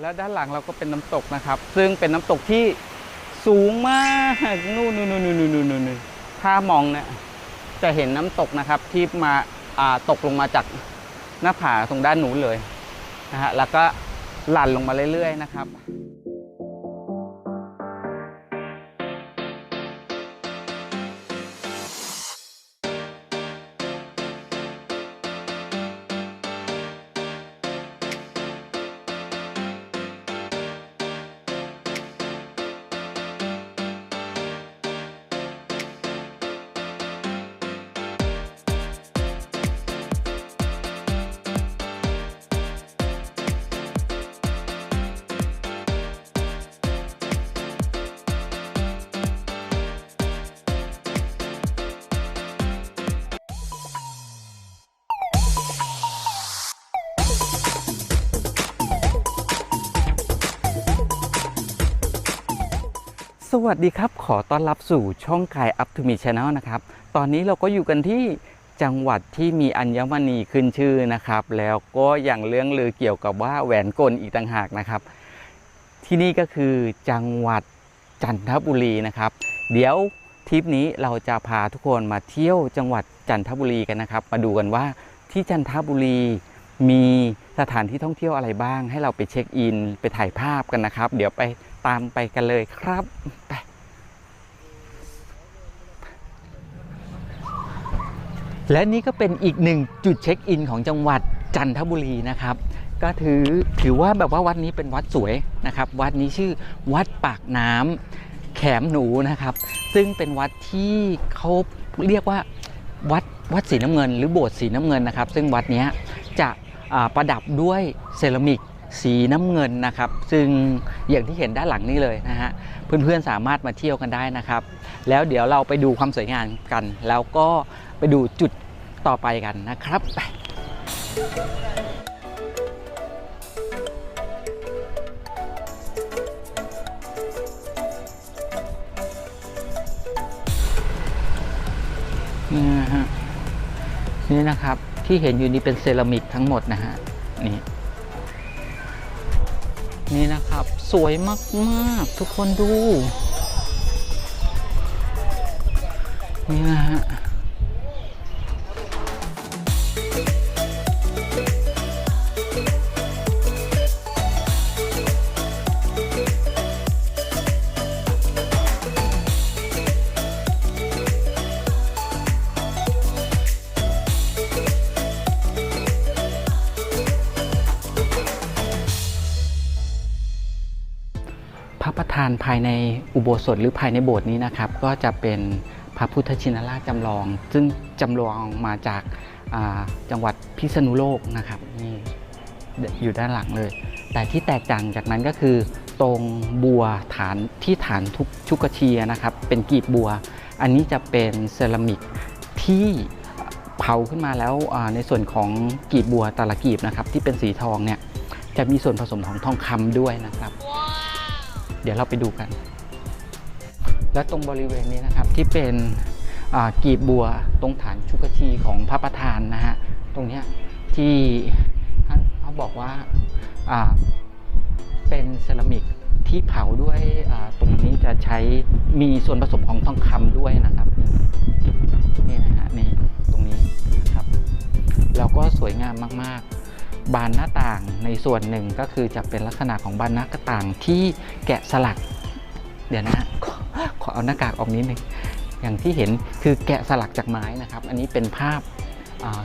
แล้วด้านหลังเราก็เป็นน้ำตกนะครับ ซึ่งเป็นน้ำตกที่สูงมากนู่นนู่นนู่นนู่นนู่นนู่นถ้ามองเนี่ยจะเห็นน้ำตกนะครับที่มาอ่าตกลงมาจากหน้าผาตรงด้านนู้นเลยนะฮะแล้วก็หลั่นลงมาเรื่อยๆนะครับ วัสดีครับ ขอต้อนรับสู่ช่องกาย Up to Me Channel นะครับ ตอนนี้เราก็อยู่กันที่จังหวัดที่มีอัญมณีขึ้นชื่อนะครับ แล้วก็อย่างเรื่องลือเกี่ยวกับว่าแหวนกลอีกต่างหากนะครับ ที่นี่ก็คือจังหวัดจันทบุรีนะครับ เดี๋ยวทริปนี้เราจะพาทุกคนมาเที่ยวจังหวัดจันทบุรีกันนะครับ มาดูกันว่าที่จันทบุรีมีสถานที่ท่องเที่ยวอะไรบ้าง ให้เราไปเช็คอิน ไปถ่ายภาพกันนะครับ เดี๋ยวไป ตามไปกันเลยครับไปและนี่ก็เป็นอีกหนึ่งจุดเช็คอินของจังหวัดจันทบุรีนะครับ ก็ถือถือว่าแบบว่าวัดนี้เป็นวัดสวยนะครับ วัดนี้ชื่อวัดปากน้ำแขมหนูนะครับ ซึ่งเป็นวัดที่เขาเรียกว่าวัดวัดสีน้ำเงิน หรือโบสถ์สีน้ำเงินนะครับ ซึ่งวัดนี้จะประดับด้วยเซรามิก สีน้ำเงินนะครับ ซึ่งอย่างที่เห็นด้านหลังนี้เลยนะฮะเพื่อนๆสามารถมาเที่ยวกันได้นะครับ แล้วเดี๋ยวเราไปดูความสวยงามกัน แล้วก็ไปดูจุดต่อไปกันนะครับไปนี่นะฮะนี่นะครับที่เห็นอยู่นี่เป็นเซรามิกทั้งหมดนะฮะนี่ นี่นะครับ สวยมากๆ ทุกคนดู นี่นะฮะานภายในอุโบสถหรือภายในโบสถ์นี้นะครับ ก็จะเป็นพระพุทธชินราชจำลอง ซึ่งจำลองมาจากาจังหวัดพิษณุโลกนะครับนี่อยู่ด้านหลังเลย แต่ที่แตกต่างจากนั้นก็คือตรงบัวฐานที่ฐานทุกชุกเชียนะครับ เป็นกีบบัว อันนี้จะเป็นเซรามิกที่เผาขึ้นมาแล้วในส่วนของกีบบัวแต่ละกีบนะครับ ที่เป็นสีทองเนี่ยจะมีส่วนผสมของทองคำด้วยนะครับ เดี๋ยวเราไปดูกัน และตรงบริเวณนี้นะครับที่เป็นกีบบัวตรงฐานชุกชีของพระประธานนะฮะตรงนี้ที่ท่านเขาบอกว่าเป็นเซรามิกที่เผาด้วยตรงนี้จะใช้มีส่วนผสมของทองคำด้วยนะครับนี่นะฮะนี่ตรงนี้นะครับ แล้วก็สวยงามมากๆ บานหน้าต่างในส่วนหนึ่งก็คือจะเป็นลักษณะของบานหน้าต่างที่แกะสลัก เดี๋ยวนะขอขอเอาหน้ากากออกนิดนึงอย่างที่เห็นคือแกะสลักจากไม้นะครับ อันนี้เป็นภาพ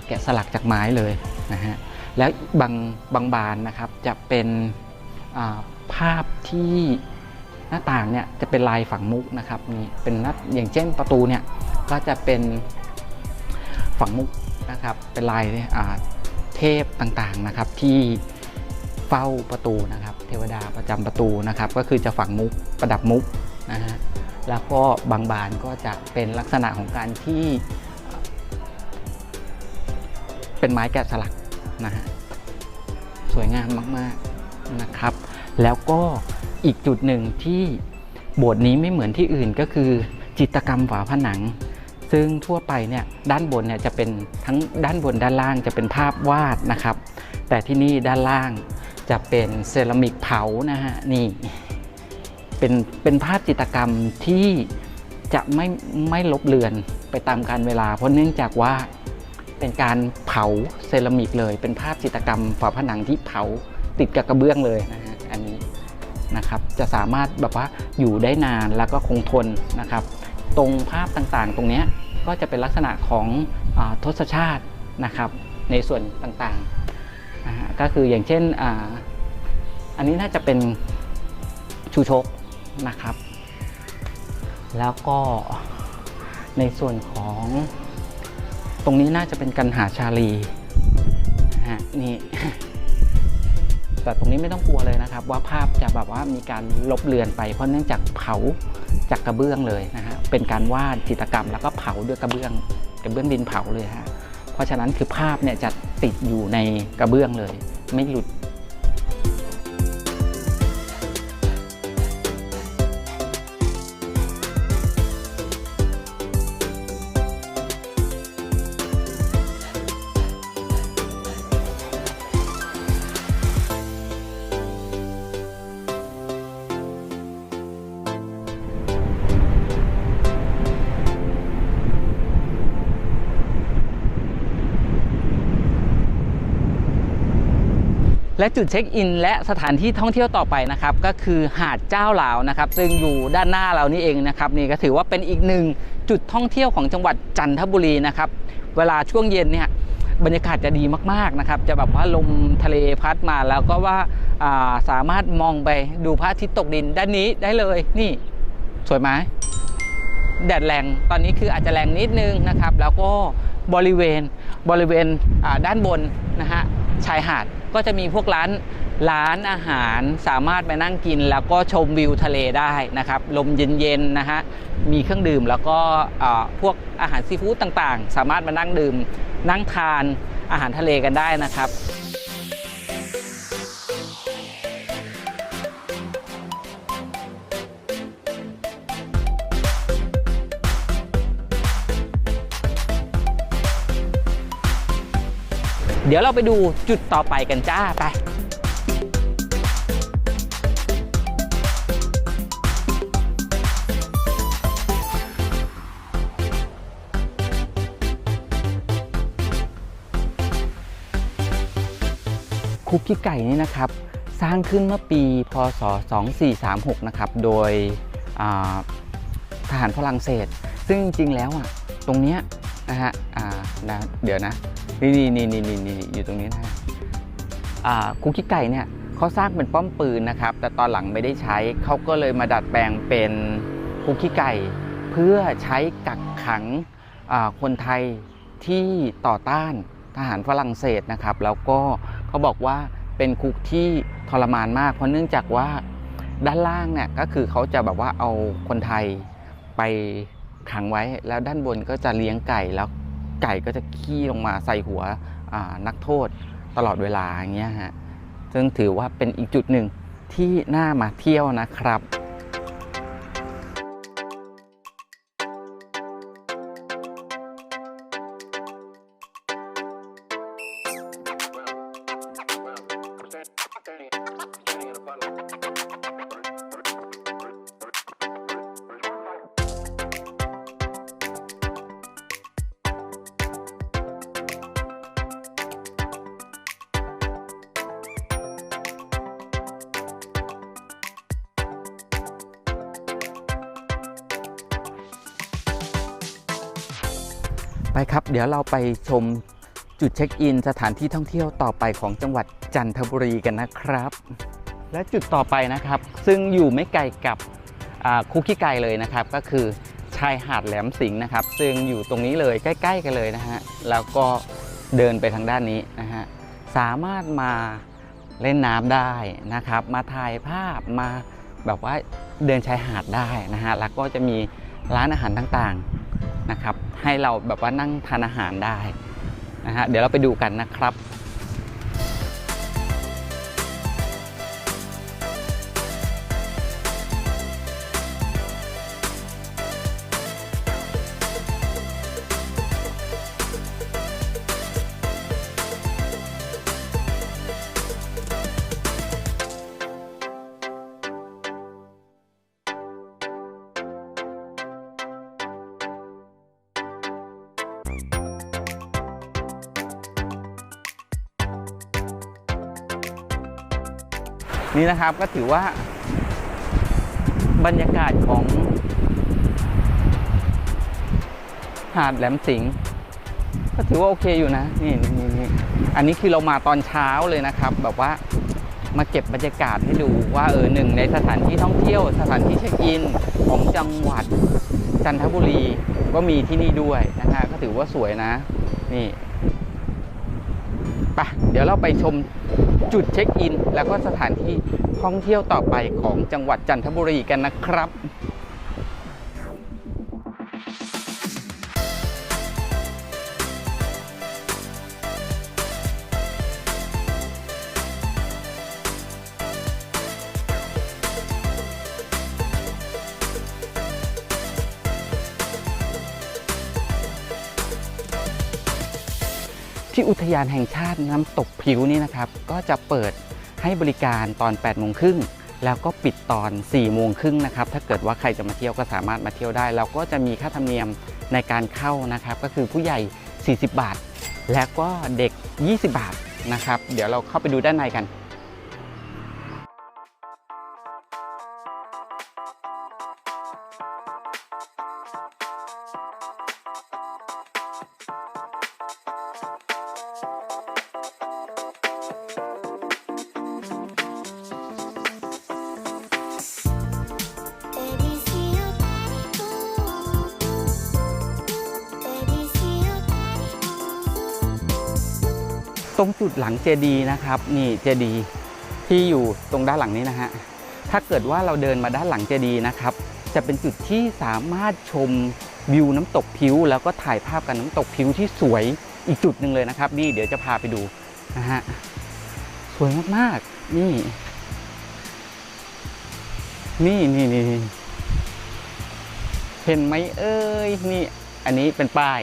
แกะสลักจากไม้เลยนะฮะแล้วบางบางบานนะครับจะเป็นาภาพที่หน้าต่างเนี่ยจะเป็นลายฝังมุกนะครับนี่เป็นน้าอย่างเช่นประตูเนี่ยก็จะเป็นฝังมุกนะครับเป็นลายอ่า เทพต่างๆนะครับที่เฝ้าประตูนะครับ เทวดาประจำประตูนะครับ ก็คือจะฝังมุกประดับมุกนะฮะแล้วก็บางบานก็จะเป็นลักษณะของการที่ เป็นไม้แกะสลักนะฮะสวยงามมากๆนะครับ แล้วก็อีกจุดหนึ่งที่โบสถ์นี้ไม่เหมือนที่อื่นก็คือจิตกรรมฝาผนัง ซึ่งทั่วไปเนี่ยด้านบนเนี่ยจะเป็นทั้งด้านบนด้านล่างจะเป็นภาพวาดนะครับ แต่ที่นี่ด้านล่างจะเป็นเซรามิกเผานะฮะนี่เป็นเป็นภาพจิตรกรรมที่จะไม่ไม่ลบเลือนไปตามกาลเวลา เพราะเนื่องจากว่าเป็นการเผาเซรามิกเลย เป็นภาพจิตรกรรมฝาผนังที่เผาติดกับกระเบื้องเลยนะฮะอันนี้นะครับจะสามารถแบบว่าอยู่ได้นานแล้วก็คงทนนะครับ ตรงภาพต่างๆ ตรงนี้ก็จะเป็นลักษณะของอทศชาตินะครับในส่วนต่างๆนะฮะก็คืออย่างเช่นออันนี้น่าจะเป็นชูชกนะครับ แล้วก็ในส่วนของตรงนี้น่าจะเป็นกันหาชาลีนะฮะนี่แต่ตรงนี้ไม่ต้องกลัวเลยนะครับ ว่าภาพจะแบบว่ามีการลบเลือนไปเพราะเนื่องจากเผา จากกระเบื้องเลยนะฮะเป็นการวาดจิตรกรรม แล้วก็เผาด้วยกระเบื้องกระเบื้องดินเผาเลยฮะเพราะฉะนั้นคือภาพเนี่ยจะติดอยู่ในกระเบื้องเลย ไม่หลุด และจุดเช็คอิน และสถานที่ท่องเที่ยวต่อไปนะครับก็คือหาดเจ้าหลาวนะครับซึ่งอยู่ด้านหน้าเรานี่เองนะครับนี่ก็ถือว่าเป็นอีกหนึ่งจุดท่องเที่ยวของจังหวัดจันทบุรีนะครับเวลาช่วงเย็นเนี่ยบรรยากาศจะดีมากๆนะครับ จะแบบว่าลมทะเลพัดมาแล้วก็ว่าาสามารถมองไปดูพระอาทิตย์ตกดินด้านนี้ได้เลยนี่สวยไหมแดดแรงตอนนี้คืออาจจะแรงนิดนึงนะครับ แล้วก็บริเวณบริเวณด้านบนนะฮะ ชายหาดก็จะมีพวกร้านร้านอาหารสามารถไปนั่งกิน แล้วก็ชมวิวทะเลได้นะครับ ลมเย็นๆนะฮะมีเครื่องดื่มแล้วก็พวกอาหารซีฟู้ดต่างๆ สามารถมานั่งดื่มนั่งทานอาหารทะเลกันได้นะครับ เดี๋ยวเราไปดูจุดต่อไปกันจ้าไปคุกกี้ไก่นี่นะครับ สร้างขึ้นเมื่อปีพศ 2436 นะครับ โดยทหารฝรั่งเศส ซึ่งจริงๆแล้วอะตรงเนี้ยนะฮะะเดี๋ยวนะ นี่นี่นี่นี่นี่อยู่ตรงนี้นะอ่าคุกกี้ไก่เนี่ยเขาสร้างเป็นป้อมปืนนะครับ แต่ตอนหลังไม่ได้ใช้เขาก็เลยมาดัดแปลงเป็นคุกกี้ไก่ เพื่อใช้กักขังคนไทยที่ต่อต้านทหารฝรั่งเศสนะครับ แล้วก็เขาบอกว่าเป็นคุกที่ทรมานมาก เพราะเนื่องจากว่าด้านล่างเนี่ยก็คือเขาจะแบบว่าเอาคนไทยไปขังไว้ แล้วด้านบนก็จะเลี้ยงไก่แล้ว ไก่ก็จะขี้ลงมาใส่หัวนักโทษตลอดเวลาอย่างเงี้ยฮะซึ่งถือว่าเป็นอีกจุดหนึ่งที่น่ามาเที่ยวนะครับ ไปครับ เดี๋ยวเราไปชมจุดเช็คอิน สถานที่ท่องเที่ยวต่อไปของจังหวัดจันทบุรีกันนะครับ และจุดต่อไปนะครับ ซึ่งอยู่ไม่ไกลกับคุกกี้ไก่เลยนะครับ ก็คือชายหาดแหลมสิงห์นะครับ ซึ่งอยู่ตรงนี้เลยใกล้ ๆ กันเลยนะฮะแล้วก็เดินไปทางด้านนี้นะฮะสามารถมาเล่นน้ำได้นะครับ มาถ่ายภาพมาแบบว่าเดินชายหาดได้นะฮะแล้วก็จะมีร้านอาหารต่างๆ นะครับ ให้เราแบบว่านั่งทานอาหารได้นะฮะเดี๋ยวเราไปดูกันนะครับ นี่นะครับก็ถือว่าบรรยากาศของ หาดแหลมสิงห์ก็ถือว่าโอเคอยู่นะนี่นี่นี่อันนี้คือเรามาตอนเช้าเลยนะครับ แบบว่ามาเก็บบรรยากาศให้ดูว่าเออหนึ่งในสถานที่ท่องเที่ยว สถานที่เช็คอินของจังหวัดจันทบุรีก็มีที่นี่ด้วยนะฮะก็ถือว่าสวยนะ นี่ไปเดี๋ยวเราไปชม จุดเช็คอิน แล้วก็สถานที่ท่องเที่ยวต่อไปของจังหวัดจันทบุรีกันนะครับ ที่อุทยานแห่งชาติน้ำตกผิวนี่นะครับ ก็จะเปิดให้บริการตอน8โมงครึ่งแล้วก็ปิดตอน4โมงครึ่งนะครับ ถ้าเกิดว่าใครจะมาเที่ยวก็สามารถมาเที่ยวได้ แล้วก็จะมีค่าธรรมเนียมในการเข้านะครับ ก็คือผู้ใหญ่ 40 บาท แล้วก็เด็ก 20 บาทนะครับ เดี๋ยวเราเข้าไปดูด้านในกัน รงจุดหลังเจดีนะครับ นี่เจดีที่อยู่ตรงด้านหลังนี้นะฮะถ้าเกิดว่าเราเดินมาด้านหลังเจดีนะครับ จะเป็นจุดที่สามารถชมวิวน้ำตกพิ้วแล้วก็ถ่ายภาพกันน้ำตกพิ้วที่สวยอีกจุดหนึ่งเลยนะครับ นี่เดี๋ยวจะพาไปดูนะฮะสวยมากๆ นี่ นี่นี่นี่เห็นไหมเอ้ยนี่ อันนี้เป็นป้าย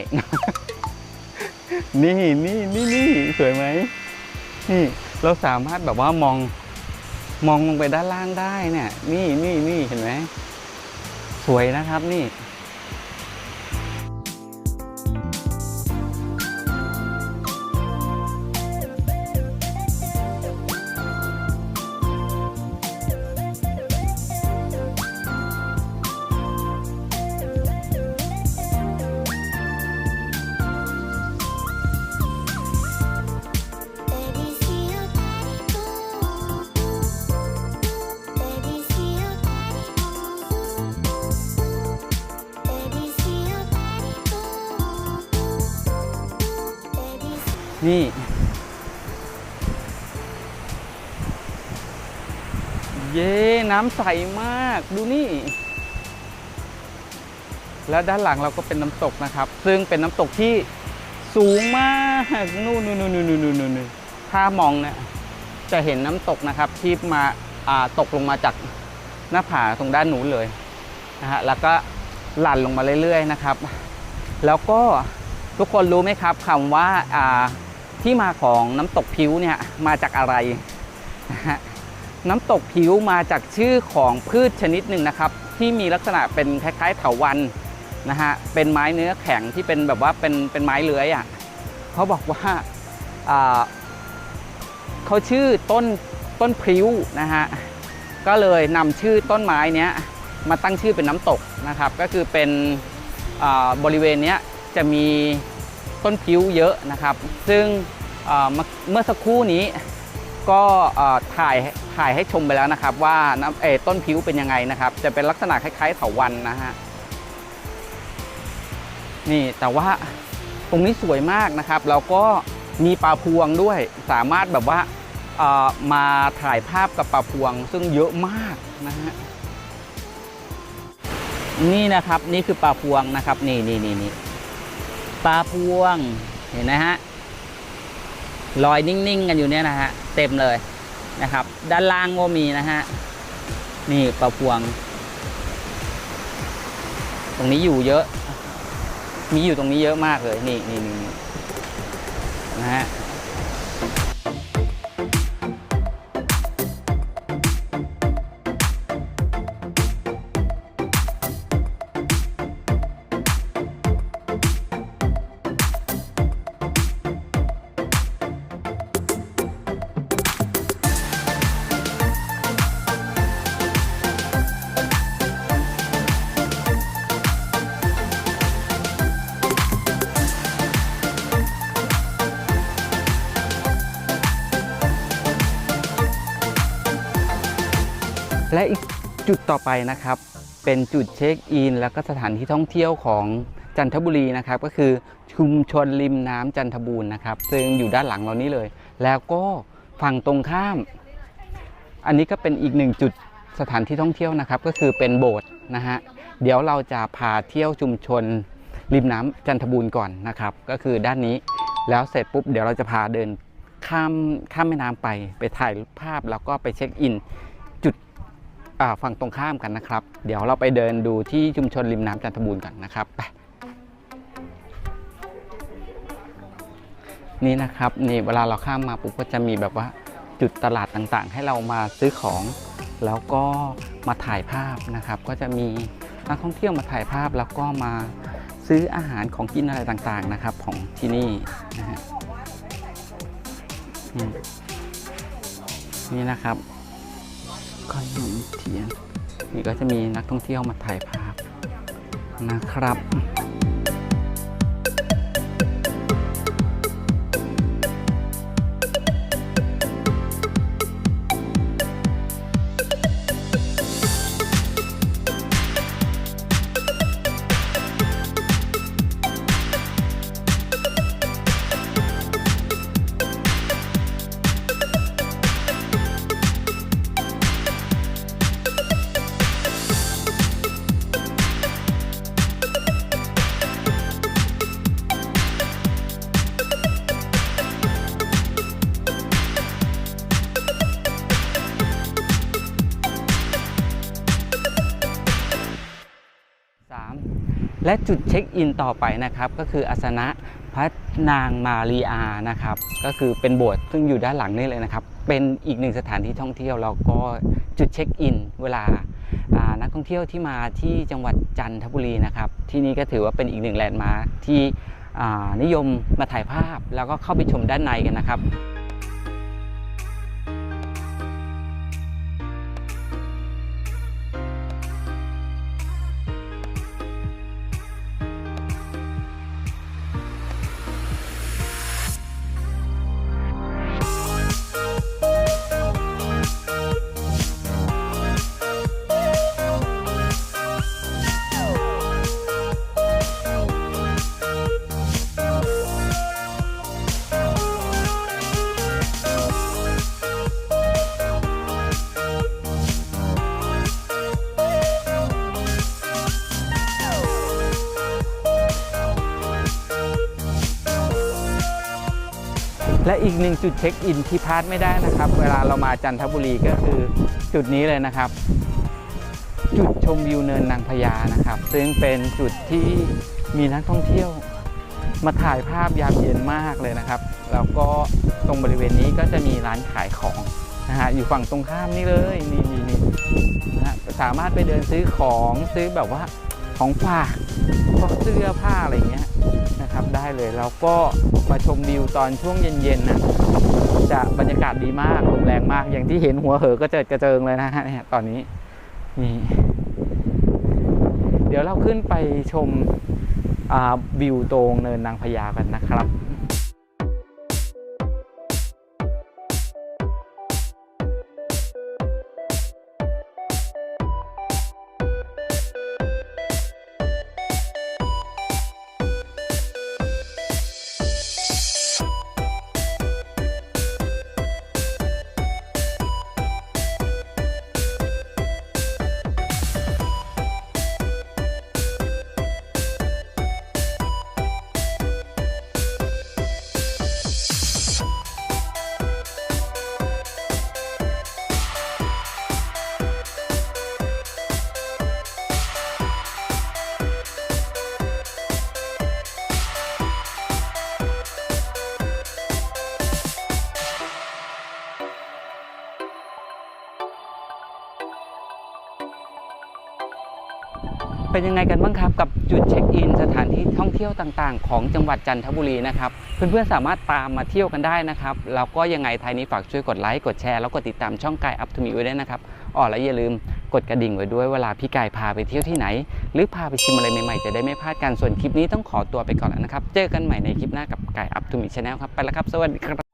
นี่นี่นี่นี่สวยไหมนี่เราสามารถแบบว่ามองมองลงไปด้านล่างได้เนี่ย นี่นี่นี่เห็นไหมสวยนะครับนี่ นี่เย้น้ำใสมากดูนี่ แล้วด้านหลังเราก็เป็นน้ำตกนะครับ ซึ่งเป็นน้ำตกที่สูงมากนู่นนู่นนู่นนู่นนู่นนู่นถ้ามองเนี่ยจะเห็นน้ำตกนะครับที่มาาตกลงมาจากหน้าผาตรงด้านนู้นเลยนะฮะแล้วก็หลั่นลงมาเรื่อยๆนะครับ แล้วก็ทุกคนรู้ไหมครับคำว่าอ่า ที่มาของน้ำตกผิวเนี่ยมาจากอะไรนะฮะน้ำตกผิวมาจากชื่อของพืชชนิดหนึ่งนะครับ ที่มีลักษณะเป็นคล้าย ๆ เถาวันนะฮะเป็นไม้เนื้อแข็งที่เป็นแบบว่าเป็นเป็นไม้เลื้อยอะเขาบอกว่าเขาชื่อต้นต้นพริ้วนะฮะก็เลยนำชื่อต้นไม้เนี้ยมาตั้งชื่อเป็นน้ำตกนะครับ ก็คือเป็นบริเวณเนี้ยจะมี ต้นพิ้วเยอะนะครับ ซึ่งเมื่อสักครู่นี้ก็ถ่ายถ่ายให้ชมไปแล้วนะครับ ว่าเอต้นพิ้วเป็นยังไงนะครับ จะเป็นลักษณะคล้ายๆเถาวันนะฮะนี่แต่ว่าตรงนี้สวยมากนะครับแล้วก็มีปลาพวงด้วยสามารถแบบว่ามาถ่ายภาพกับปลาพวง ซึ่งเยอะมากนะฮะนี่นะครับนี่คือปลาพวงนะครับ นี่นี่นี่นี่ ปลาพวง เห็นนะฮะลอยนิ่งๆกันอยู่เนี่ยนะฮะเต็มเลยนะครับ ด้านล่างก็มีนะฮะนี่ปลาพวง ตรงนี้อยู่เยอะ มีอยู่ตรงนี้เยอะมากเลย นี่นี่นี่นะฮะ จุดต่อไปนะครับ เป็นจุดเช็คอิน แล้วก็สถานที่ท่องเที่ยวของจันทบุรีนะครับ ก็คือชุมชนริมน้ำจันทบูรณ์นะครับ ซึ่งอยู่ด้านหลังเรานี้เลย แล้วก็ฝั่งตรงข้าม อันนี้ก็เป็นอีกหนึ่งจุดสถานที่ท่องเที่ยวนะครับ ก็คือเป็นโบสถ์นะฮะเดี๋ยวเราจะพาเที่ยวชุมชนริมน้ำจันทบูรณ์ก่อนนะครับ ก็คือด้านนี้แล้วเสร็จปุ๊บเดี๋ยวเราจะพาเดินข้ามข้ามแม่น้ำไปไปถ่ายภาพแล้วก็ไปเช็คอิน ฝั่งตรงข้ามกันนะครับ เดี๋ยวเราไปเดินดูที่ชุมชนริมน้ำจันทบูรณ์กันนะครับไปนี่นะครับนี่เวลาเราข้ามมาปุ๊บก็จะมีแบบว่าจุดตลาดต่างๆ ให้เรามาซื้อของ แล้วก็มาถ่ายภาพนะครับ ก็จะมีนักท่องเที่ยวมาถ่ายภาพแล้วก็มาซื้ออาหารของกินอะไรต่างๆนะครับของที่นี่นะฮะนี่นะครับ ขนมเทียนนี่ก็จะมีนักท่องเที่ยวมาถ่ายภาพนะครับ และจุดเช็คอินต่อไปนะครับก็คืออาสนะพระนางมารีอานะครับก็คือเป็นโบสถ์ซึ่งอยู่ด้านหลังนี่เลยนะครับ เป็นอีกหนึ่งสถานที่ท่องเที่ยวแล้วก็จุดเช็คอินเวลานักท่องเที่ยวที่มาที่จังหวัดจันทบุรีนะครับที่นี่ก็ถือว่าเป็นอีกหนึ่งแลนด์มาร์คที่นิยมมาถ่ายภาพแล้วก็เข้าไปชมด้านในกันนะครับ อีกหนึ่งจุดเช็คอินที่พลาดไม่ได้นะครับ เวลาเรามาจันทบุรีก็คือจุดนี้เลยนะครับ จุดชมวิวเนินนางพญานะครับ ซึ่งเป็นจุดที่มีนักท่องเที่ยวมาถ่ายภาพยามเย็นมากเลยนะครับ แล้วก็ตรงบริเวณนี้ก็จะมีร้านขายของนะฮะอยู่ฝั่งตรงข้ามนี่เลยนี่นี่นี่นะฮะสามารถไปเดินซื้อของซื้อแบบว่า ของฝากพวกเสื้อผ้าอะไรเงี้ยนะครับได้เลยแล้วก็มาชมวิวตอนช่วงเย็นๆนะจะบรรยากาศดีมากลมแรงมากอย่างที่เห็นหัวเหอกระเจิดกระเจิงเลยนะฮะเนี่ยตอนนี้นี่เดี๋ยวเราขึ้นไปชมวิวตรงเนินนางพญากันนะครับ เป็นยังไงกันบ้างครับกับจุดเช็คอินสถานที่ท่องเที่ยวต่างๆ ของจังหวัดจันทบุรีนะครับเพื่อนๆสามารถตามมาเที่ยวกันได้นะครับแล้วก็ยังไงไทยนี้ฝากช่วยกดไลค์กดแชร์แล้วกดติดตามช่องกายอัพทูมีไว้ด้วยนะครับอ๋อและอย่าลืมกดกระดิ่งไว้ด้วยเวลาพี่กายพาไปเที่ยวที่ไหน หรือพาไปชิมอะไรใหม่ๆจะได้ไม่พลาดกันส่วนคลิปนี้ต้องขอตัวไปก่อนแล้วนะครับเจอกันใหม่ในคลิปหน้ากับกายอัพทูมีชาแนลครับไปแล้วครับสวัสดีครับ